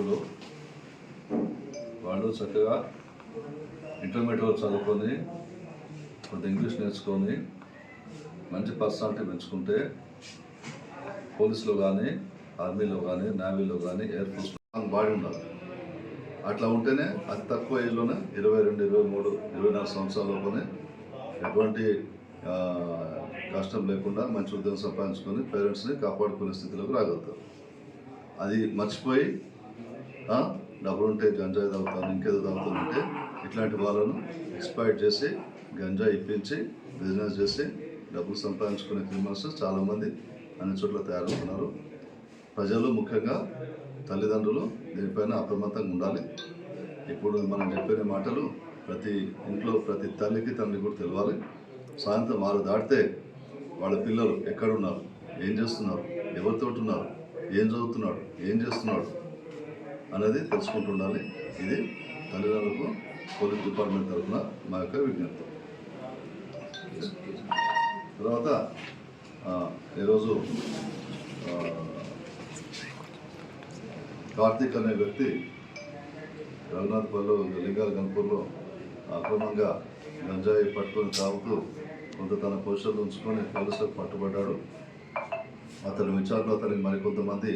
యువకులు వాళ్ళు చక్కగా ఇంటర్మీడియట్ వరకు చదువుకొని కొంత ఇంగ్లీష్ నేర్చుకొని మంచి పర్సనాలిటీ పెంచుకుంటే పోలీసులో కానీ ఆర్మీలో కానీ నేవీలో కానీ ఎయిర్ ఫోర్స్ బాడీ ఉండాలి. అట్లా ఉంటేనే అతి తక్కువ ఏజ్లోనే ఇరవై రెండు ఇరవై మూడు ఇరవై నాలుగు సంవత్సరాలలోనే ఎటువంటి కష్టం లేకుండా మంచి ఉద్యోగం సంపాదించుకొని పేరెంట్స్ని కాపాడుకునే స్థితిలోకి రాగలుగుతారు. అది మర్చిపోయి డబ్బులు డబ్బులుంటే గంజాయి తాగుతాను ఇంకేదో తాగుతానంటే ఇట్లాంటి వాళ్ళను ఎక్స్పైర్ చేసి గంజాయి ఇప్పించి బిజినెస్ చేసి డబ్బులు సంపాదించుకునే క్రిమినల్స్ చాలామంది అన్ని చోట్ల తయారవుతున్నారు. ప్రజలు ముఖ్యంగా తల్లిదండ్రులు దీనిపైన అప్రమత్తంగా ఉండాలి. ఇప్పుడు మనం చెప్పిన మాటలు ప్రతి ఇంట్లో ప్రతి తల్లికి తండ్రి కూడా తెలవాలి. సాయంత్రం ఆరు దాటితే వాళ్ళ పిల్లలు ఎక్కడున్నారు? ఏం చేస్తున్నారు? ఎవరితోటి ఉన్నారు? ఏం చదువుతున్నాడు? ఏం చేస్తున్నాడు? అనేది తెలుసుకుంటుండాలి. ఇది తల్లిదండ్రులకు పోలీస్ డిపార్ట్మెంట్ తరఫున మా యొక్క విజ్ఞప్తి. తర్వాత ఈరోజు కార్తీక్ అనే వ్యక్తి రఘునాథ్పల్లిలో లింగాల గన్పూర్లో అక్రమంగా గంజాయి పట్టుకొని తాగుతూ కొంత తన పొజిషన్లో ఉంచుకొని పోలీసులకు పట్టుబడ్డాడు. అతని విచారణలో అతనికి మరికొంతమంది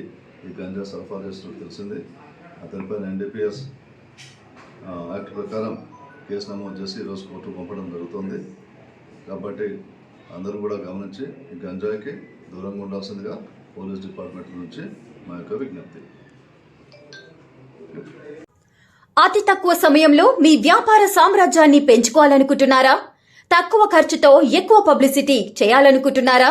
ఈ గంజా సరఫరా చేస్తున్నట్టు తెలిసింది. అతనిపైన ఎన్డీపీఎస్ యాక్ట్ ప్రకారం కేసు నమోదు చేసి ఈరోజు కోర్టు పంపడం జరుగుతుంది. కాబట్టి అందరూ కూడా గమనించి ఈ గంజాయికి దూరంగా ఉండాల్సిందిగా పోలీస్ డిపార్ట్మెంట్ నుంచి మా యొక్క విజ్ఞప్తి. అతి తక్కువ సమయంలో మీ వ్యాపార సామ్రాజ్యాన్ని పెంచుకోవాలనుకుంటున్నారా? తక్కువ ఖర్చుతో ఎక్కువ పబ్లిసిటీ చేయాలనుకుంటున్నారా?